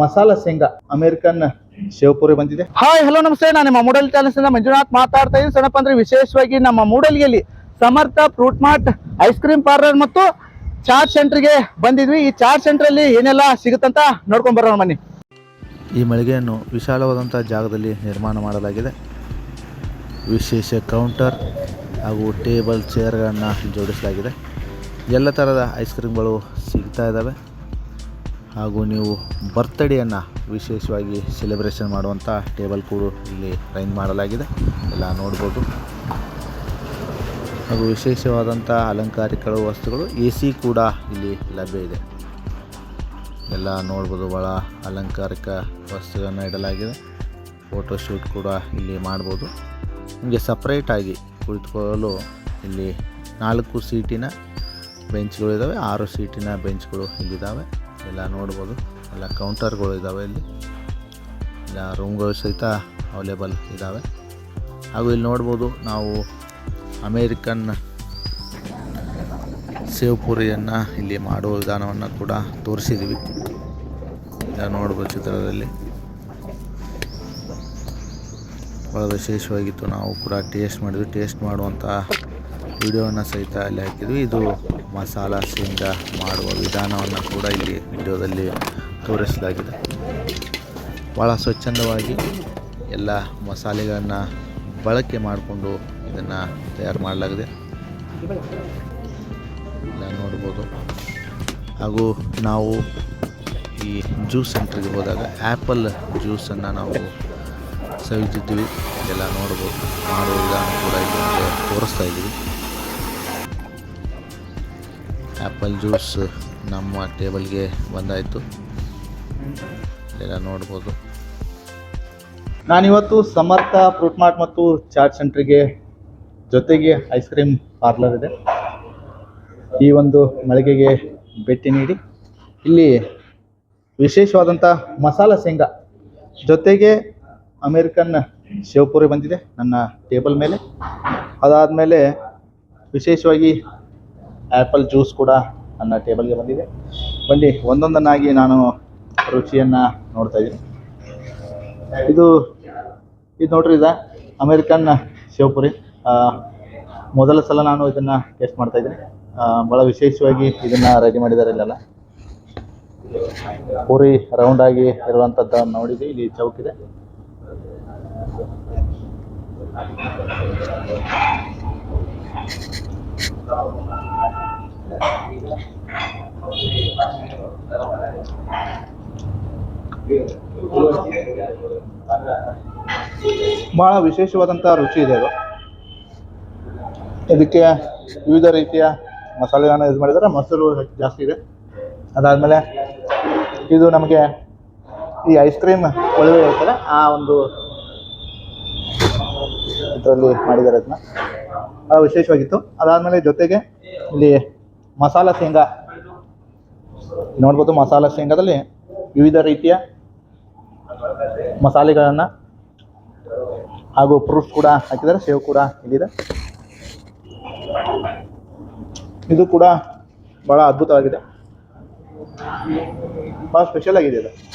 ಮಸಾಲ ಶೇಂಗಾ ಅಮೇರಿಕನ್ ಶಿವಪುರಿ ಬಂದಿದೆ. Hi hello ನಮಸ್ತೆ. ನಾನು ನಿಮ್ಮ ಮೂಡಲ್ ಚಾನಲ್ಸ್ ಇಂದ ಮಂಜುನಾಥ್ ಮಾತಾಡ್ತಾ ಇದ್ದೀನಿ ಸಣ್ಣಪ್ಪ ಅಂದ್ರೆ ವಿಶೇಷವಾಗಿ ನಮ್ಮ ಮೂಡಲ್ಗೆಯಲ್ಲಿ Samarth fruit mart ice cream parlour ಮತ್ತು ಚಾರ್ಜ್ ಸೆಂಟರ್ಗೆ ಬಂದಿದ್ವಿ. ಈ ಚಾರ್ಜ್ ಸೆಂಟರ್ ಅಲ್ಲಿ ಏನೆಲ್ಲ ಸಿಗುತ್ತಂತ ನೋಡ್ಕೊಂಡ್ ಬರೋಣ ಬನ್ನಿ. ಈ ಮಳಿಗೆಯನ್ನು ವಿಶಾಲವಾದಂಥ ಜಾಗದಲ್ಲಿ ನಿರ್ಮಾಣ ಮಾಡಲಾಗಿದೆ. ವಿಶೇಷ ಕೌಂಟರ್ ಹಾಗೂ ಟೇಬಲ್ ಚೇರ್ಗಳನ್ನು ಜೋಡಿಸಲಾಗಿದೆ. ಎಲ್ಲ ಥರದ ಐಸ್ ಕ್ರೀಮ್ಗಳು ಸಿಗ್ತಾ ಇದ್ದಾವೆ ಹಾಗೂ ನೀವು ಬರ್ತ್ಡೇಯನ್ನು ವಿಶೇಷವಾಗಿ ಸೆಲೆಬ್ರೇಷನ್ ಮಾಡುವಂಥ ಟೇಬಲ್ ಕೂಡ ಇಲ್ಲಿ ರೈನ್ ಮಾಡಲಾಗಿದೆ. ಎಲ್ಲ ನೋಡ್ಬೋದು. ಹಾಗೂ ವಿಶೇಷವಾದಂಥ ಅಲಂಕಾರಿಕ ವಸ್ತುಗಳು ಎ ಸಿ ಕೂಡ ಇಲ್ಲಿ ಲಭ್ಯ ಇದೆ. ಎಲ್ಲ ನೋಡ್ಬೋದು ಭಾಳ ಅಲಂಕಾರಿಕ ವಸ್ತುಗಳನ್ನು ಇಡಲಾಗಿದೆ. ಫೋಟೋಶೂಟ್ ಕೂಡ ಇಲ್ಲಿ ಮಾಡ್ಬೋದು. ನಿಮಗೆ ಸಪ್ರೇಟಾಗಿ ಕುಳಿತುಕೊಳ್ಳಲು ಇಲ್ಲಿ ನಾಲ್ಕು ಸೀಟಿನ ಬೆಂಚ್ಗಳು ಇದ್ದಾವೆ ಆರು ಸೀಟಿನ ಬೆಂಚ್ಗಳು ಇಲ್ಲಿದ್ದಾವೆ ಎಲ್ಲ ನೋಡ್ಬೋದು. ಎಲ್ಲ ಕೌಂಟರ್ಗಳು ಇದ್ದಾವೆ ಇಲ್ಲಿ. ಎಲ್ಲ ರೂಮ್ಗಳು ಸಹಿತ ಅವೈಲೇಬಲ್ ಇದ್ದಾವೆ ಹಾಗೂ ಇಲ್ಲಿ ನೋಡ್ಬೋದು ನಾವು ಅಮೇರಿಕನ್ ಸೇವ್ ಪೂರಿಯನ್ನು ಇಲ್ಲಿ ಮಾಡುವ ವಿಧಾನವನ್ನು ಕೂಡ ತೋರಿಸಿದ್ದೀವಿ ಎಲ್ಲ ನೋಡ್ಬೋದು ಚಿತ್ರದಲ್ಲಿ. ಭಾಳ ವಿಶೇಷವಾಗಿತ್ತು. ನಾವು ಕೂಡ ಟೇಸ್ಟ್ ಮಾಡಿದ್ವಿ. ಟೇಸ್ಟ್ ಮಾಡುವಂಥ ವಿಡಿಯೋವನ್ನು ಸಹಿತ ಅಲ್ಲಿ ಹಾಕಿದ್ವಿ. ಇದು ಮಸಾಲ ಶೇಂಗಾ ಮಾಡುವ ವಿಧಾನವನ್ನು ಕೂಡ ಇಲ್ಲಿ ವಿಡಿಯೋದಲ್ಲಿ ತೋರಿಸಲಾಗಿದೆ. ಭಾಳ ಸ್ವಚ್ಛಂದವಾಗಿ ಎಲ್ಲ ಮಸಾಲೆಗಳನ್ನು ಬಳಕೆ ಮಾಡಿಕೊಂಡು ಇದನ್ನು ತಯಾರು ಮಾಡಲಾಗಿದೆ. ನೋಡ್ಬೋದು. ಹಾಗೂ ನಾವು ಈ ಜ್ಯೂಸ್ ಸೆಂಟ್ರಿಗೆ ಹೋದಾಗ ಆ್ಯಪಲ್ ಜ್ಯೂಸನ್ನು ನಾವು ಸವಿತಿದ್ವಿ. ಎಲ್ಲ ನೋಡ್ಬೋದು. ಮಾಡುವ ವಿಧಾನ ಕೂಡ ಇಲ್ಲಿ ತೋರಿಸ್ತಾ ಇದ್ದೀವಿ. ಆ್ಯಪಲ್ ಜ್ಯೂಸ್ ನಮ್ಮ ಟೇಬಲ್ಗೆ ಬಂದಾಯಿತು. ಎಲ್ಲ ನೋಡ್ಬೋದು. ನಾನಿವತ್ತು ಸಮರ್ಥ ಫ್ರೂಟ್ ಮಾರ್ಟ್ ಮತ್ತು ಚಾಟ್ ಸೆಂಟ್ರಿಗೆ ಜೊತೆಗೆ ಐಸ್ ಕ್ರೀಮ್ ಪಾರ್ಲರ್ ಇದೆ. ಈ ಒಂದು ಮಳಿಗೆಗೆ ಭೇಟಿ ನೀಡಿ. ಇಲ್ಲಿ ವಿಶೇಷವಾದಂಥ ಮಸಾಲ ಶೇಂಗಾ ಜೊತೆಗೆ ಅಮೇರಿಕನ್ ಶಿವಪುರಿ ಬಂದಿದೆ ನನ್ನ ಟೇಬಲ್ ಮೇಲೆ. ಅದಾದಮೇಲೆ ವಿಶೇಷವಾಗಿ ಆ್ಯಪಲ್ ಜ್ಯೂಸ್ ಕೂಡ ನನ್ನ ಟೇಬಲ್ಗೆ ಬಂದಿದೆ. ಬನ್ನಿ, ಒಂದೊಂದನ್ನಾಗಿ ನಾನು ರುಚಿಯನ್ನು ನೋಡ್ತಾ ಇದ್ದೀನಿ. ಇದು ಇದು ನೋಡ್ರಿ, ಇದು ಅಮೇರಿಕನ್ ಶಿವಪುರಿ. ಮೊದಲ ಸಲ ನಾನು ಇದನ್ನು ಟೇಸ್ಟ್ ಮಾಡ್ತಾ ಇದ್ದೀನಿ. ಭಾಳ ವಿಶೇಷವಾಗಿ ಇದನ್ನು ರೆಡಿ ಮಾಡಿದ್ದಾರೆ ಇಲ್ಲೆಲ್ಲ. ಪೂರಿ ರೌಂಡಾಗಿ ಇರುವಂಥದ್ದು ನೋಡಿದ್ವಿ, ಇಲ್ಲಿ ಚೌಕಿದೆ. ಭಾಳ ವಿಶೇಷವಾದಂಥ ರುಚಿ ಇದೆ ಅದು. ಇದಕ್ಕೆ ವಿವಿಧ ರೀತಿಯ ಮಸಾಲೆಗಳನ್ನು ಯೂಸ್ ಮಾಡಿದ್ದಾರೆ ಮೊಸರು ಜಾಸ್ತಿ ಇದೆ. ಅದಾದಮೇಲೆ ಇದು ನಮಗೆ ಈ ಐಸ್ ಕ್ರೀಮ್ ಒಳಗೆ ಇರ್ತದೆ ಆ ಒಂದು ಇದರಲ್ಲಿ ಮಾಡಿದ್ದಾರೆ ಅದನ್ನ. ಭಾಳ ವಿಶೇಷವಾಗಿತ್ತು. ಅದಾದಮೇಲೆ ಜೊತೆಗೆ ಇಲ್ಲಿ ಮಸಾಲ ಶೇಂಗಾ. ನೋಡ್ಬೋದು ಮಸಾಲ ಶೇಂಗಾದಲ್ಲಿ ವಿವಿಧ ರೀತಿಯ ಮಸಾಲೆಗಳನ್ನು ಹಾಗೂ ಫ್ರೂಟ್ಸ್ ಕೂಡ ಹಾಕಿದ್ದಾರೆ. ಸೇವ್ ಕೂಡ ಇಲ್ಲಿದೆ. ಇದು ಕೂಡ ಭಾಳ ಅದ್ಭುತವಾಗಿದೆ. ಭಾಳ ಸ್ಪೆಷಲ್ ಆಗಿದೆ ಇದು.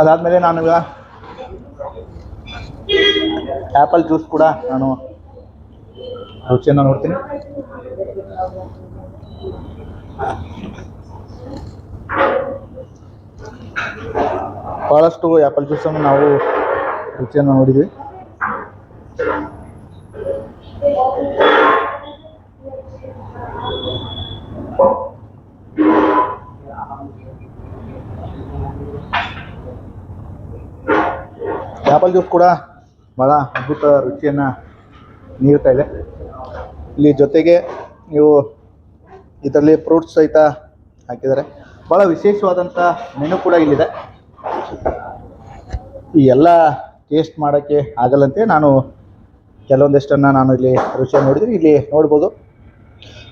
ಅದಾದಮೇಲೆ ನಾನು ಈಗ ಆ್ಯಪಲ್ ಜ್ಯೂಸ್ ಕೂಡ ನಾನು ರುಚಿಯನ್ನು ನೋಡ್ತೀನಿ. ಭಾಳಷ್ಟು ಆ್ಯಪಲ್ ಜ್ಯೂಸನ್ನು ನಾವು ರುಚಿಯನ್ನು ನೋಡಿದ್ವಿ. ಆ್ಯಪಲ್ ಜ್ಯೂಸ್ ಕೂಡ ಭಾಳ ಅದ್ಭುತ ರುಚಿಯನ್ನು ನೀಡ್ತಾ ಇದೆ. ಇಲ್ಲಿ ಜೊತೆಗೆ ನೀವು ಇದರಲ್ಲಿ ಫ್ರೂಟ್ಸ್ ಸಹಿತ ಹಾಕಿದ್ದಾರೆ. ಭಾಳ ವಿಶೇಷವಾದಂಥ ಮೆನು ಕೂಡ ಇಲ್ಲಿದೆ. ಈ ಎಲ್ಲ ಟೇಸ್ಟ್ ಮಾಡೋಕ್ಕೆ ಆಗಲ್ಲಂತೆ ನಾನು ಕೆಲವೊಂದಿಷ್ಟನ್ನು ನಾನು ಇಲ್ಲಿ ರುಚಿಯನ್ನು ನೋಡಿದ್ದೀನಿ. ಇಲ್ಲಿ ನೋಡ್ಬೋದು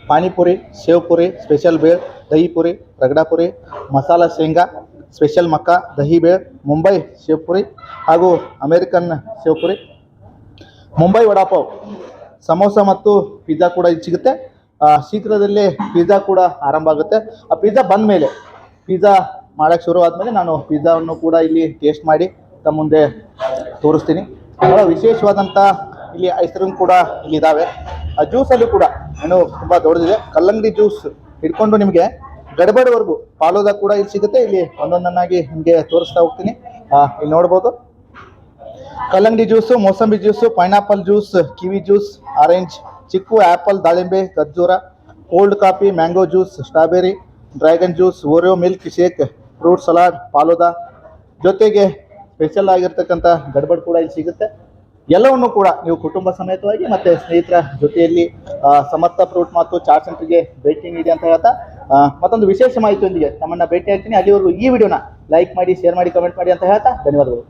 ಪಾನಿಪುರಿ, ಸೇವ್ ಪುರಿ ಸ್ಪೆಷಲ್ ಬೇಳ್ ದಹಿ ಪುರಿ, ರಗಡಾ ಪುರಿ, ಮಸಾಲ ಶೇಂಗಾ ಸ್ಪೆಷಲ್ ಮಕ್ಕ, ದಹಿ ಬೇಳ್ ಮುಂಬೈ ಶಿವಪುರಿ ಹಾಗೂ ಅಮೇರಿಕನ್ ಶಿವಪುರಿ. ಮುಂಬೈ ವಡಾಪಾವ್, ಸಮೋಸ ಮತ್ತು ಪಿಜ್ಜಾ ಕೂಡ ಇಲ್ಲಿ ಸಿಗುತ್ತೆ. ಶೀಘ್ರದಲ್ಲೇ ಪಿಜ್ಜಾ ಕೂಡ ಆರಂಭ ಆಗುತ್ತೆ. ಆ ಪಿಜ್ಜಾ ಬಂದ ಮೇಲೆ ಪಿಜ್ಜಾ ಮಾಡೋಕ್ಕೆ ಶುರು ಆದಮೇಲೆ ನಾನು ಪಿಜ್ಜಾವನ್ನು ಕೂಡ ಇಲ್ಲಿ ಟೇಸ್ಟ್ ಮಾಡಿ ತಮ್ಮ ಮುಂದೆ ತೋರಿಸ್ತೀನಿ. ಬಹಳ ವಿಶೇಷವಾದಂಥ ಇಲ್ಲಿ ಐಸ್ ಕ್ರೀಮ್ ಕೂಡ ಇಲ್ಲಿ ಇದ್ದಾವೆ ಆ ಜ್ಯೂಸಲ್ಲಿ ಕೂಡ ಏನು ತುಂಬ ದೊಡ್ಡದಿದೆ. ಕಲ್ಲಂಗಡಿ ಜ್ಯೂಸ್ ಹಿಡ್ಕೊಂಡು ನಿಮಗೆ ಗಡಬಡವರೆಗೂ ಪಾಲೋದ ಕೂಡ ಇಲ್ಲಿ ಸಿಗುತ್ತೆ. ಇಲ್ಲಿ ಒಂದೊಂದನ್ನಾಗಿ ನಿಮಗೆ ತೋರಿಸ್ತಾ ಹೋಗ್ತೀನಿ. ಇಲ್ಲಿ ನೋಡ್ಬೋದು. ಕಲ್ಲಂಗಡಿ juice, mosambi juice, pineapple juice, kiwi juice, orange, chikoo apple ದಾಳಿಂಬೆ, ಖರ್ಜೂರ, cold coffee, mango juice, strawberry, dragon juice, Oreo milk, shake, fruit salad ಪಾಲೋದ ಜೊತೆಗೆ ಸ್ಪೆಷಲ್ ಆಗಿರ್ತಕ್ಕಂಥ ಗಡ್ಬಡ್ ಕೂಡ ಇಲ್ಲಿ ಸಿಗುತ್ತೆ. ಎಲ್ಲವನ್ನು ಕೂಡ ನೀವು ಕುಟುಂಬ ಸಮೇತವಾಗಿ ಮತ್ತೆ ಸ್ನೇಹಿತರ ಜೊತೆಯಲ್ಲಿ ಸಮರ್ಥ ಫ್ರೂಟ್ ಮತ್ತು ಚಾಟ್ ಸೆಂಟರ್ಗೆ ಭೇಟಿ ನೀಡಿ ಅಂತ ಹೇಳ್ತಾ ಮತ್ತೊಂದು ವಿಶೇಷ ಮಾಹಿತಿಯೊಂದಿಗೆ ತಮ್ಮನ್ನ ಭೇಟಿ ಆಗ್ತೀನಿ. ಅಲ್ಲಿವರೆಗೂ ಈ ವಿಡಿಯೋನ ಲೈಕ್ ಮಾಡಿ ಶೇರ್ ಮಾಡಿ ಕಮೆಂಟ್ ಮಾಡಿ ಅಂತ ಹೇಳ್ತಾ ಧನ್ಯವಾದಗಳು.